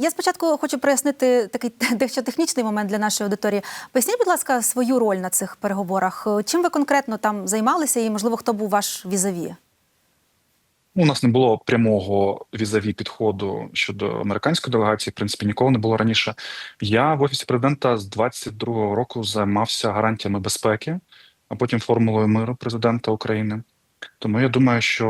Я спочатку хочу прояснити такий дещо технічний момент для нашої аудиторії. Поясніть, будь ласка, свою роль на цих переговорах. Чим ви конкретно там займалися, і можливо, хто був ваш візаві? У нас не було прямого візаві підходу щодо американської делегації. В принципі, ніколи не було раніше. Я в офісі президента з 22-го року займався гарантіями безпеки, а потім формулою миру президента України. Тому я думаю, що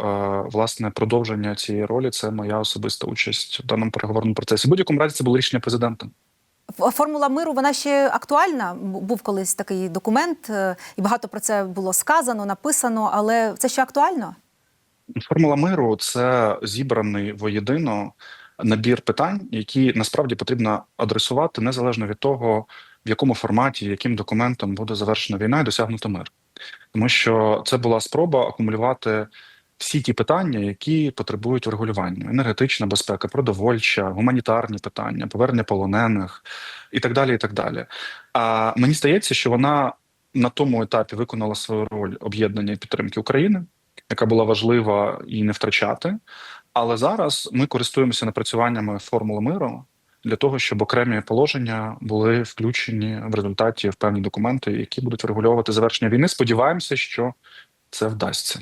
е, власне продовження цієї ролі це моя особиста участь в даному переговорному процесі. В будь-якому разі це було рішення президента. Формула миру вона ще актуальна. Був колись такий документ, е, і багато про це було сказано, написано, але це ще актуально? Формула миру це зібраний воєдино набір питань, які насправді потрібно адресувати незалежно від того, в якому форматі, яким документом буде завершена війна і досягнуто мир. Тому що це була спроба акумулювати всі ті питання, які потребують врегулювання: енергетична безпека, продовольча, гуманітарні питання, повернення полонених і так далі. І так далі. А мені здається, що вона на тому етапі виконала свою роль об'єднання і підтримки України яка була важлива і не втрачати. Але зараз ми користуємося напрацюваннями формули миру для того, щоб окремі положення були включені в результаті в певні документи, які будуть врегульовувати завершення війни. Сподіваємося, що це вдасться.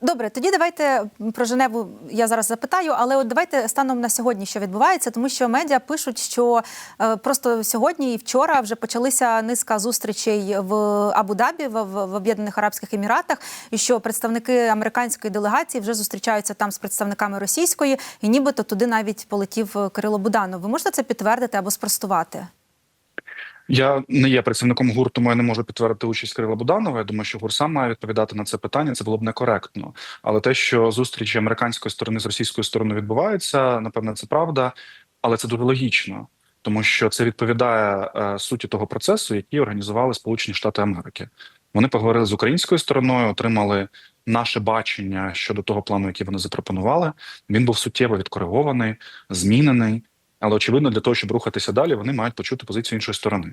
Добре, тоді давайте про Женеву я зараз запитаю, але от давайте станом на сьогодні, що відбувається, тому що медіа пишуть, що е, просто сьогодні і вчора вже почалися низка зустрічей в Абу-Дабі, в, Об'єднаних Арабських Еміратах, і що представники американської делегації вже зустрічаються там з представниками російської, і нібито туди навіть полетів е, Кирило Буданов. Ви можете це підтвердити або спростувати? Я не є працівником ГУР, тому я не можу підтвердити участь Кирила Буданова. Я думаю, що ГУР сам має відповідати на це питання. Це було б некоректно. Але те, що зустрічі американської сторони з російською стороною відбуваються, напевне, це правда, але це дуже логічно, тому що це відповідає е, суті того процесу, який організували Сполучені Штати Америки. Вони поговорили з українською стороною, отримали наше бачення щодо того плану, який вони запропонували. Він був суттєво відкоригований, змінений. Але очевидно, для того, щоб рухатися далі, вони мають почути позицію іншої сторони.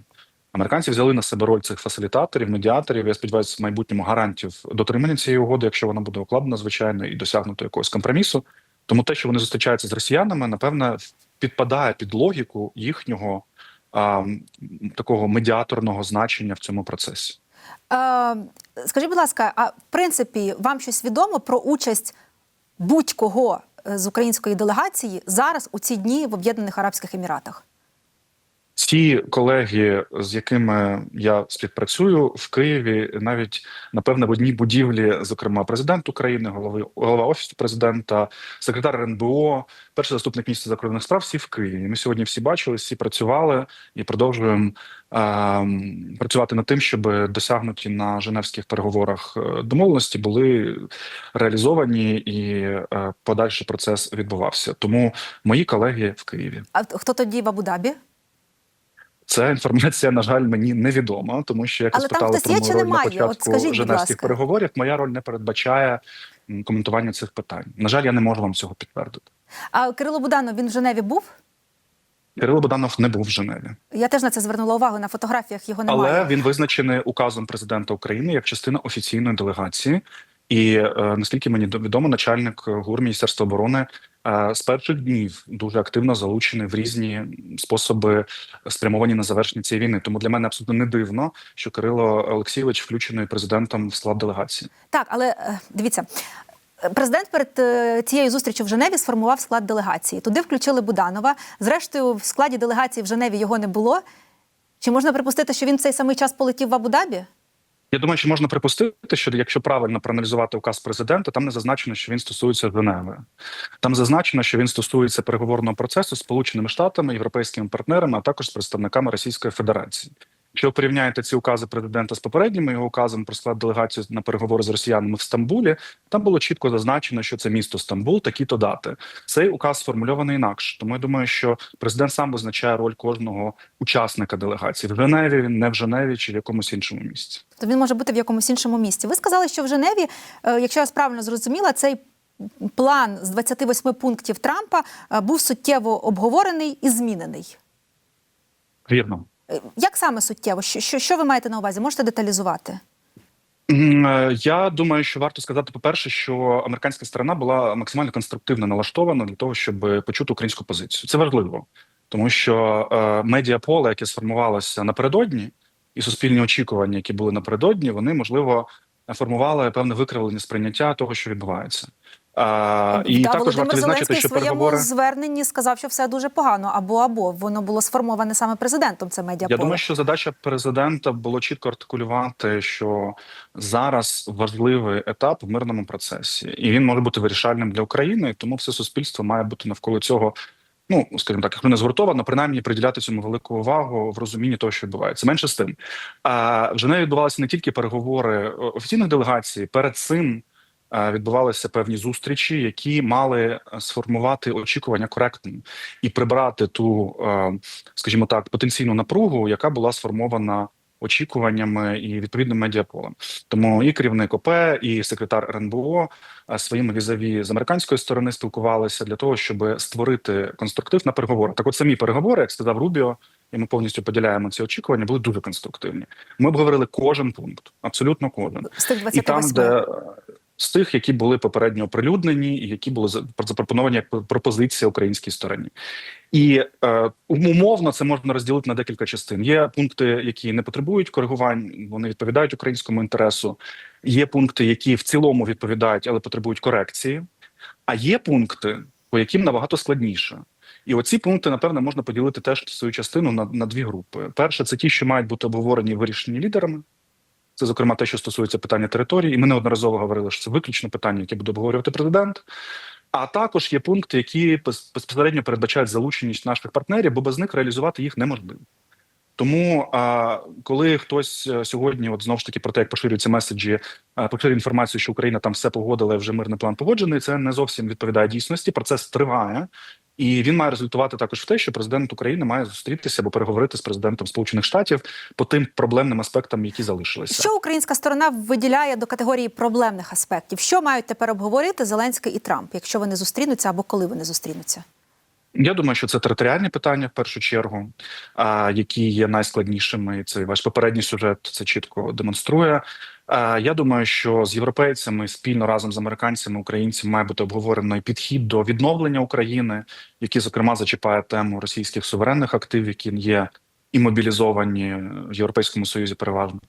Американці взяли на себе роль цих фасилітаторів, медіаторів. Я сподіваюся, в майбутньому гарантів дотримання цієї угоди, якщо вона буде укладена, звичайно, і досягнуто якогось компромісу. Тому те, що вони зустрічаються з росіянами, напевне, підпадає під логіку їхнього а, такого медіаторного значення в цьому процесі. Е, скажіть, будь ласка, а в принципі, вам щось відомо про участь будь-кого з української делегації зараз у ці дні в Об'єднаних Арабських Еміратах? Ці колеги, з якими я співпрацюю в Києві, навіть напевне в одній будівлі, зокрема, президент України, голови голова офісу президента, секретар РНБО, перший заступник міністра закордонних справ, всі в Києві. Ми сьогодні всі бачили, всі працювали і продовжуємо е, працювати над тим, щоб досягнуті на Женевських переговорах е, домовленості були реалізовані і е, подальший процес відбувався. Тому мої колеги в Києві. А хто тоді в Абу-Дабі? Ця інформація, на жаль, мені невідома, тому що як ви спитали про мою роль на От початку скажіть, женевських переговорів, моя роль не передбачає коментування цих питань. На жаль, я не можу вам цього підтвердити. А Кирило Буданов він в Женеві був? Кирило Боданов не був в Женеві, Я теж на це звернула увагу. На фотографіях його немає. але він визначений указом президента України як частина офіційної делегації. І е, наскільки мені відомо, начальник ГУР Міністерства оборони е, з перших днів дуже активно залучений в різні способи спрямовані на завершення цієї війни. Тому для мене абсолютно не дивно, що Кирило Олексійович включений президентом в склад делегації. Так, але е, дивіться. Президент перед е, цією зустрічю в Женеві сформував склад делегації. Туди включили Буданова. Зрештою, в складі делегації в Женеві його не було. Чи можна припустити, що він в цей самий час полетів в Абу-Дабі? Я думаю, що можна припустити, що якщо правильно проаналізувати указ президента, там не зазначено, що він стосується Женеви. Там зазначено, що він стосується переговорного процесу з Сполученими Штатами, європейськими партнерами, а також з представниками Російської Федерації. Якщо ви порівняєте ці укази президента з попередніми його указами про склад делегації на переговори з росіянами в Стамбулі, там було чітко зазначено, що це місто Стамбул, такі-то дати. Цей указ сформульований інакше. Тому я думаю, що президент сам визначає роль кожного учасника делегації в Женеві, він не в Женеві чи в якомусь іншому місці. То він може бути в якомусь іншому місці. Ви сказали, що в Женеві, е, якщо я правильно зрозуміла, цей план з 28 пунктів Трампа е, був суттєво обговорений і змінений. Вірно. Як саме суттєво? Що, що, що ви маєте на увазі? Можете деталізувати? Е, Я думаю, що варто сказати, по-перше, що американська сторона була максимально конструктивно налаштована для того, щоб почути українську позицію. Це важливо, тому що е, медіаполе, яке сформувалося напередодні, і суспільні очікування, які були напередодні, вони можливо формували певне викривлення сприйняття того, що відбувається. А, і Да, також Володимир варто відзначити, що своєму переговори. зверненні сказав, що все дуже погано або або воно було сформоване саме президентом. Це медіаполе. Я думаю, що задача президента було чітко артикулювати, що зараз важливий етап в мирному процесі, і він може бути вирішальним для України. Тому все суспільство має бути навколо цього. Ну, скажімо так, якщо не згуртовано, принаймні приділяти цьому велику увагу в розумінні того, що відбувається. Менше з тим. А в Женеві відбувалися не тільки переговори офіційних делегацій. Перед цим е, відбувалися певні зустрічі, які мали е, сформувати очікування коректним і прибрати ту, е, скажімо так, потенційну напругу, яка була сформована очікуваннями і відповідним медіаполем. Тому і керівник ОП, і секретар РНБО е, своїми візаві з американської сторони спілкувалися для того, щоб створити конструктив на переговорах. Так, от самі переговори, як сказав Рубіо, і ми повністю поділяємо ці очікування, були дуже конструктивні. Ми обговорили кожен пункт, абсолютно кожен. з тих І там, де е, з тих, які були попередньо оприлюднені, і які були запропоновані як пропозиція українській стороні, і е, умовно це можна розділити на декілька частин. Є пункти, які не потребують коригувань, вони відповідають українському інтересу. Є пункти, які в цілому відповідають, але потребують корекції. А є пункти, по яким набагато складніше. І оці пункти, напевно, можна поділити теж свою частину на, на дві групи. Перше, це ті, що мають бути обговорені вирішені лідерами. Це, зокрема, те, що стосується питання території, і ми неодноразово говорили, що це виключно питання, яке буде обговорювати президент. А також є пункти, які без- безпосередньо передбачають залученість наших партнерів, бо без них реалізувати їх неможливо. Тому коли хтось е, сьогодні, от знову ж таки, про те, як поширюються меседжі, поширює інформацію, що Україна там все погодила, вже мирний план погоджений, це не зовсім відповідає дійсності. Процес триває, і він має результувати також в те, що президент України має зустрітися або переговорити з президентом Сполучених Штатів по тим проблемним аспектам, які залишилися. Що українська сторона виділяє до категорії проблемних аспектів? Що мають тепер обговорити Зеленський і Трамп, якщо вони зустрінуться або коли вони зустрінуться? Я думаю, що це територіальні питання в першу чергу, які є найскладнішими. Це ваш попередній сюжет це чітко демонструє. Я думаю, що з європейцями спільно разом з американцями, українцями має бути обговорено і підхід до відновлення України, який зокрема зачіпає тему російських суверенних активів, які є і мобілізовані в Європейському Союзі переважно.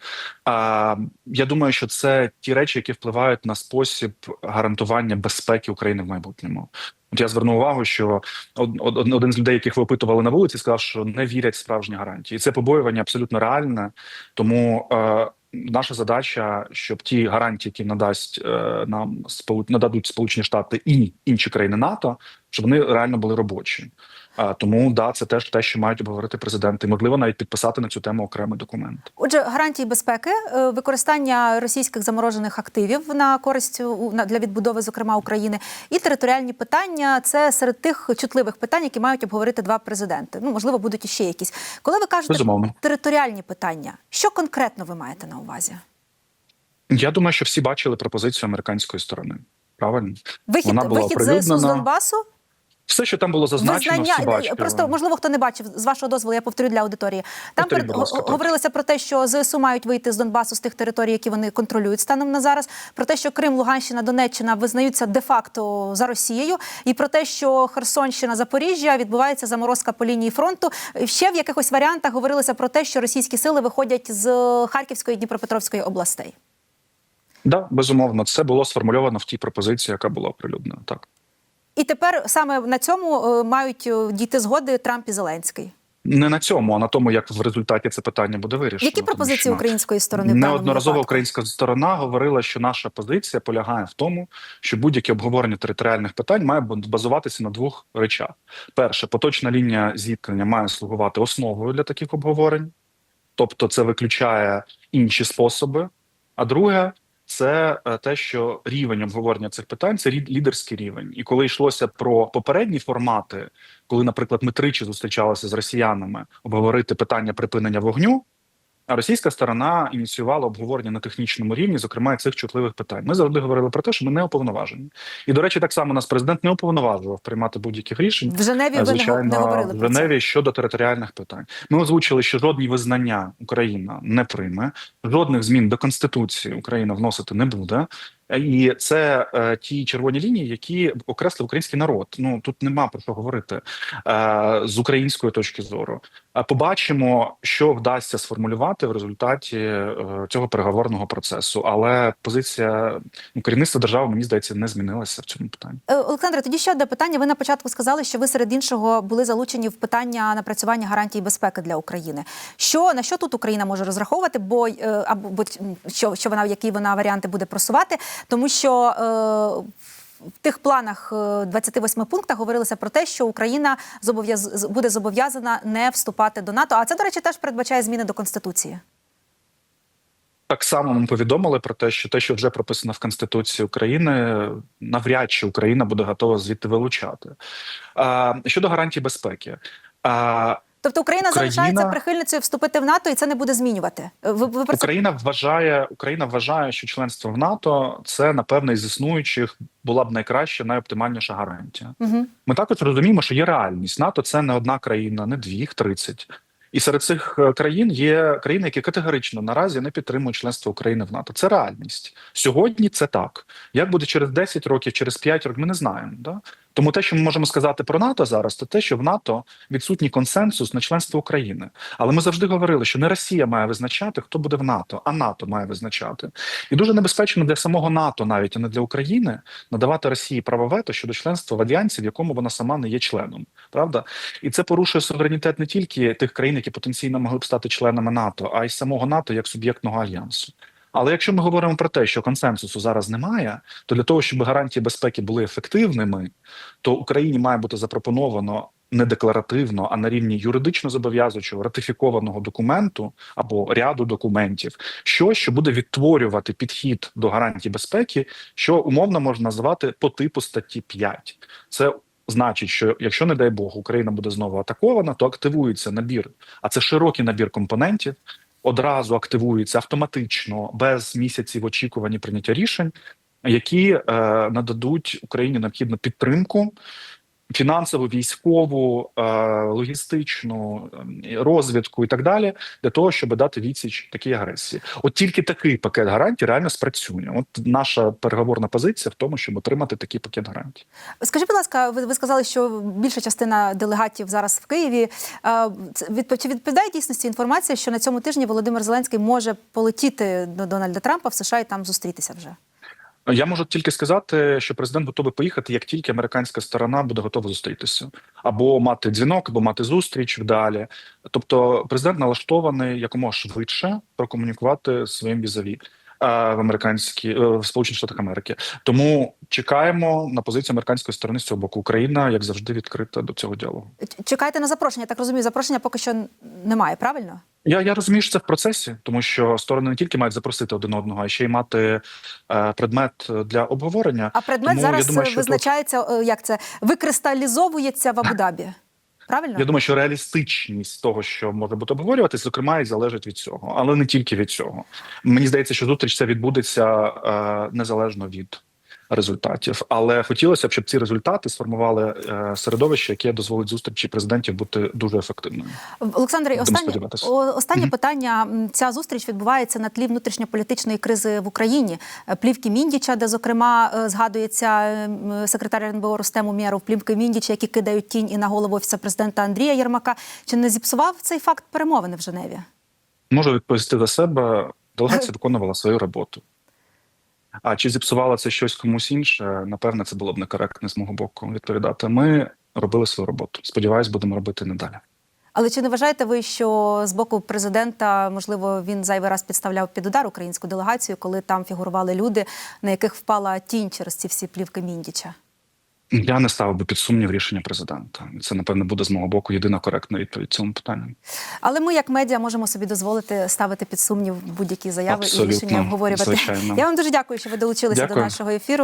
А я думаю, що це ті речі, які впливають на спосіб гарантування безпеки України в майбутньому. От я звернув увагу, що од- од- один з людей, яких ви опитували на вулиці, сказав, що не вірять в справжні гарантії. І Це побоювання абсолютно реальне. Тому е, наша задача, щоб ті гарантії, які надасть е, нам нададуть Сполучені Штати і інші країни НАТО, щоб вони реально були робочі. А тому да, це теж те, що мають обговорити президенти. Можливо, навіть підписати на цю тему окремий документ. Отже, гарантії безпеки, е, використання російських заморожених активів на користь для відбудови, зокрема України, і територіальні питання це серед тих чутливих питань, які мають обговорити два президенти. Ну можливо, будуть іще якісь. Коли ви кажете Безумовно. територіальні питання, що конкретно ви маєте на увазі? Я думаю, що всі бачили пропозицію американської сторони. Правильно, Вихід, Вона була вихід ЗСУ з. Донбасу? Все, що там було зазначено, всі бачили. просто можливо, хто не бачив з вашого дозволу, я повторю для аудиторії. Там Повторіть, перед ласка, говорилося про те, що ЗСУ мають вийти з Донбасу з тих територій, які вони контролюють станом на зараз. Про те, що Крим, Луганщина, Донеччина визнаються де-факто за Росією, і про те, що Херсонщина, Запоріжжя відбувається заморозка по лінії фронту. Ще в якихось варіантах говорилося про те, що російські сили виходять з Харківської і Дніпропетровської областей. Да, безумовно, це було сформульовано в тій пропозиції, яка була оприлюднена. Так І тепер саме на цьому е, мають е, дійти згоди Трамп і Зеленський. не на цьому, а на тому, як в результаті це питання буде вирішено. Які пропозиції що української сторони неодноразово українська сторона говорила, що наша позиція полягає в тому, що будь-яке обговорення територіальних питань має базуватися на двох речах: перше, поточна лінія зіткнення має слугувати основою для таких обговорень, тобто це виключає інші способи. А друге, це е, те, що рівень обговорення цих питань це лідерський рівень. І коли йшлося про попередні формати, коли, наприклад, ми тричі зустрічалися з росіянами обговорити питання припинення вогню. А російська сторона ініціювала обговорення на технічному рівні, зокрема цих чутливих питань. Ми завжди говорили про те, що ми не уповноважені. І до речі, так само нас президент не уповноважував приймати будь-яких рішень. В Женеві ви не, звичайно, говорили в. Женеві щодо територіальних питань. Ми озвучили, що жодні визнання Україна не прийме, жодних змін до конституції Україна вносити не буде. І це е, ті червоні лінії, які окреслив український народ. Ну тут нема про що говорити е, з української точки зору. А побачимо, що вдасться сформулювати в результаті е, цього переговорного процесу. Але позиція ну, керівництва держави мені здається не змінилася в цьому питанні. Е, Олександре, тоді ще одне питання. Ви на початку сказали, що ви серед іншого були залучені в питання напрацювання гарантій безпеки для України. Що на що тут Україна може розраховувати? Бо е, або бо, що, що вона які вона варіанти буде просувати, тому що. Е, в тих планах е, 28 пунктах говорилося про те, що Україна буде зобов'язана не вступати до НАТО. А це, до речі, теж передбачає зміни до конституції. Так само ми повідомили про те, що те, що вже прописано в Конституції України, навряд чи Україна буде готова звідти вилучати. Щодо гарантій безпеки. Тобто Україна, Україна- залишається прихильницею вступити в НАТО, і це не буде змінювати. Ви, ви про Україна вважає, Україна вважає, що членство в НАТО це напевне із існуючих була б найкраща, найоптимальніша гарантія. Угу. Ми також розуміємо, що є реальність. НАТО це не одна країна, не дві, їх 30. І серед цих е, країн є країни, які категорично наразі не підтримують членство України в НАТО. Це реальність. Сьогодні це так. Як буде через 10 років, через 5 років, ми не знаємо. Да? Тому те, що ми можемо сказати про НАТО зараз, це те, що в НАТО відсутній консенсус на членство України. Але ми завжди говорили, що не Росія має визначати, хто буде в НАТО, а НАТО має визначати. І дуже небезпечно для самого НАТО, навіть а не для України, надавати Росії право вето щодо членства в альянсі, в якому вона сама не є членом. Правда? І це порушує суверенітет не тільки тих країн, які потенційно могли б стати членами НАТО, а й самого НАТО як суб'єктного альянсу. Але якщо ми говоримо про те, що консенсусу зараз немає, то для того, щоб гарантії безпеки були ефективними, то Україні має бути запропоновано не декларативно, а на рівні юридично зобов'язуючого ратифікованого документу або ряду документів, що, що буде відтворювати підхід до гарантій безпеки, що умовно можна назвати по типу статті 5. Це значить, що якщо, не дай Бог, Україна буде знову атакована, то активується набір, а це широкий набір компонентів. Одразу активується автоматично без місяців очікування прийняття рішень, які е, нададуть Україні необхідну підтримку фінансову, військову, е, логістичну е, розвідку і так далі, для того, щоб дати відсіч такій агресії. От тільки такий пакет гарантій реально спрацює. От наша переговорна позиція в тому, щоб отримати такий пакет гарантій. Скажіть, будь ласка, ви, ви сказали, що більша частина делегатів зараз в Києві. Е, Чи відповідає дійсності інформація, що на цьому тижні Володимир Зеленський може полетіти до Дональда Трампа в США і там зустрітися вже? Я можу тільки сказати, що президент готовий поїхати, як тільки американська сторона буде готова зустрітися, або мати дзвінок, або мати зустріч вдалі. Тобто, президент налаштований якомога швидше прокомунікувати своїм візаві е, в американській е, в Сполучених Штатах Америки. Тому чекаємо на позицію американської сторони з цього боку. Україна, як завжди, відкрита до цього діалогу. Ч- Чекаєте на запрошення? Так розумію, запрошення поки що немає, правильно? Я, я розумію, що це в процесі, тому що сторони не тільки мають запросити один одного, а ще й мати е, предмет для обговорення. А предмет Тому зараз думаю, що тут- визначається, е, як це викристалізовується в Абу-Дабі. Правильно? Я думаю, що реалістичність того, що може бути обговорюватись, зокрема, і залежить від цього, але не тільки від цього. Мені здається, що зустріч це відбудеться е, незалежно від результатів. Але хотілося б, щоб ці результати сформували е, середовище, яке дозволить зустрічі президентів бути дуже ефективною. Олександр, останнє, сподіватися. о- останнє питання. Ця зустріч відбувається на тлі внутрішньополітичної кризи в Україні. Е, Плівки Міндіча, де, зокрема, е, згадується секретар РНБО Рустем Умєров, плівки Міндіча, які кидають тінь і на голову офісу президента Андрія Єрмака. Чи не зіпсував цей факт перемовини в Женеві? Можу відповісти за себе. Делегація виконувала свою роботу. А чи зіпсувало це щось комусь інше? Напевне, це було б некоректно з мого боку відповідати. Ми робили свою роботу. Сподіваюсь, будемо робити надалі. Але чи не вважаєте ви, що з боку президента, можливо, він зайвий раз підставляв під удар українську делегацію, коли там фігурували люди, на яких впала тінь через ці всі плівки Міндіча? Я не ставив би під сумнів рішення президента. Це напевне буде з мого боку єдина коректна відповідь цьому питанню. Але ми, як медіа, можемо собі дозволити ставити під сумнів будь-які заяви і рішення обговорювати. звичайно. Я вам дуже дякую, що ви долучилися до нашого ефіру.